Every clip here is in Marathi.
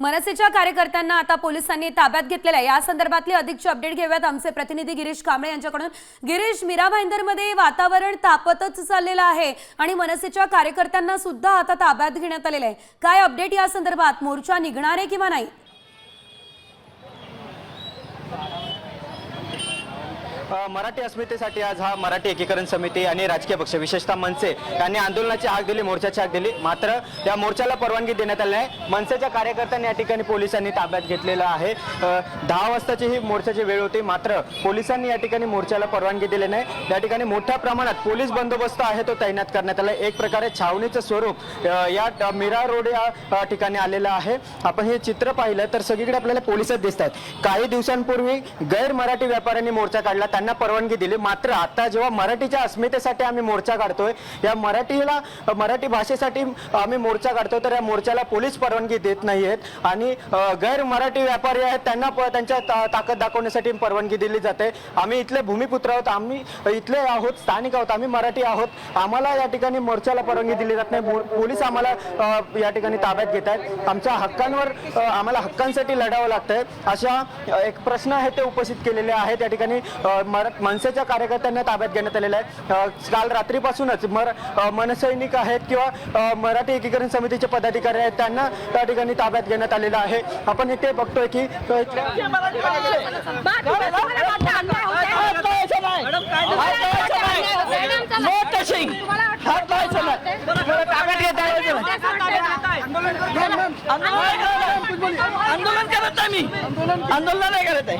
मनसेच्या कार्यकर्त्यांना आता पोलिसांनी ताब्यात घेतलेलं आहे. या संदर्भातली अधिकची अपडेट घेऊयात आमचे प्रतिनिधी गिरीश कांबळे यांच्याकडून. गिरीश मीरा भाईंदरमध्ये वातावरण तापतच चाललेलं आहे आणि मनसेच्या कार्यकर्त्यांना सुद्धा आता ताब्यात घेण्यात आलेलं आहे. काय अपडेट या संदर्भात? मोर्चा निघणार आहे किंवा नाही? मराठी अस्मितेसाठी आज हा मराठी एकीकरण समिती आणि राजकीय पक्ष विशेषतः मनसे यांनी आंदोलनाची हाक दिली मोर्चाची हाक दिली. मात्र या मोर्चाला परवानगी देण्यात आली नाही. मनसेच्या कार्यकर्त्यांनी या ठिकाणी पोलिसांनी ताब्यात घेतलेलं आहे. दहा वाजताची ही मोर्चाची वेळ होती. मात्र पोलिसांनी या ठिकाणी मोर्चाला परवानगी दिली नाही. या ठिकाणी मोठ्या प्रमाणात पोलीस बंदोबस्त आहे तो तैनात करण्यात आला. एक प्रकारे छावणीचं स्वरूप या ट- मीरा रोड या ठिकाणी आलेलं आहे. आपण हे चित्र पाहिलं तर सगळीकडे आपल्याला पोलिसच दिसत आहेत काही दिवसांपूर्वी गैर मराठी व्यापाऱ्यांनी मोर्चा काढला. त्यांना परवानगी दिली. मात्र आता जेव्हा मराठीच्या अस्मितेसाठी आम्ही मोर्चा काढतोय या मराठीला मराठी भाषेसाठी आम्ही मोर्चा काढतोय तर या मोर्चाला पोलीस परवानगी देत नाही आहेत आणि गैर मराठी व्यापारी आहेत त्यांना प- त्यांच्या ता- ताकद दाखवण्यासाठी परवानगी दिली जाते. आम्ही इथले भूमिपुत्र आहोत आम्ही इथले आहोत स्थानिक आहोत आम्ही मराठी आहोत. आम्हाला या ठिकाणी मोर्चाला परवानगी दिली जात नाही. पोलीस आम्हाला या ठिकाणी ताब्यात घेत आहेत. आमच्या हक्कांवर आम्हाला हक्कांसाठी लढावं लागतंय. अशा एक प्रश्न आहे ते उपस्थित केलेले आहेत. या ठिकाणी मनसेच्या कार्यकर्त्यांना ताब्यात घेण्यात आलेलं आहे. काल रात्रीपासूनच मर मनसैनिक आहेत किंवा मराठी एकीकरण समितीचे पदाधिकारी आहेत त्यांना त्या ठिकाणी ताब्यात घेण्यात आलेलं आहे. आपण इथे बघतोय की अ, इथल्या आंदोलन करत नाही मी. आंदोलन नाही करत आहे.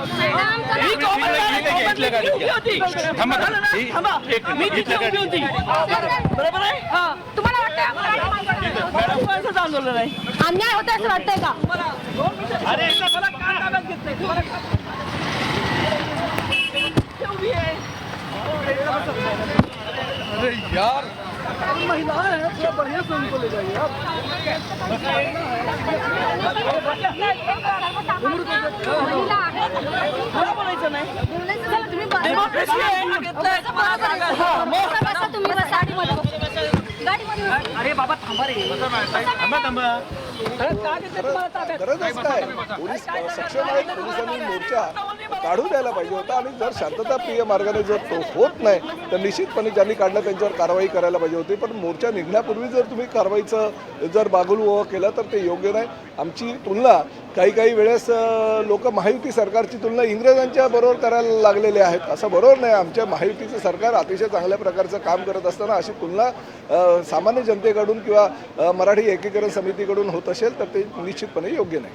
मी कॉमन मॅन उभी होती थांबा मी तिथे उभी होती. बरोबर आहे? तुम्हाला वाटतं आंदोलन आहे. अन्याय होत असं वाटतंय का? अरे एकदा मला का ताब्यात घेतलंय? तुम्हाला का- इथे उभी आहे. मला बोलायचं नाही अरे बाबा थांबा रे. थांबा थांबा अरे का घेतलं तुम्हाला ताब्यात? काय पोलीस सक्षम आहेत पोलिसांनी मोर्चा. काढू द्यायला पाहिजे होता. आणि जर शांतताप्रिय मार्गाने जर तो होत नाही तर निश्चितपणे ज्यांनी काढलं त्यांच्यावर कारवाई करायला पाहिजे होती. पण मोर्चा निघण्यापूर्वी जर तुम्ही कारवाईचं जर बागुल केलं तर ते योग्य नाही. आमची तुलना काही काही वेळेस लोक महायुती सरकारची तुलना इंग्रजांच्या बरोबर करायला लागलेले आहेत. असं बरोबर नाही. आमच्या महायुतीचं सरकार अतिशय चांगल्या प्रकारचं काम करत असताना अशी तुलना सामान्य जनतेकडून किंवा मराठी एकीकरण समितीकडून होत असेल तर ते निश्चितपणे योग्य नाही.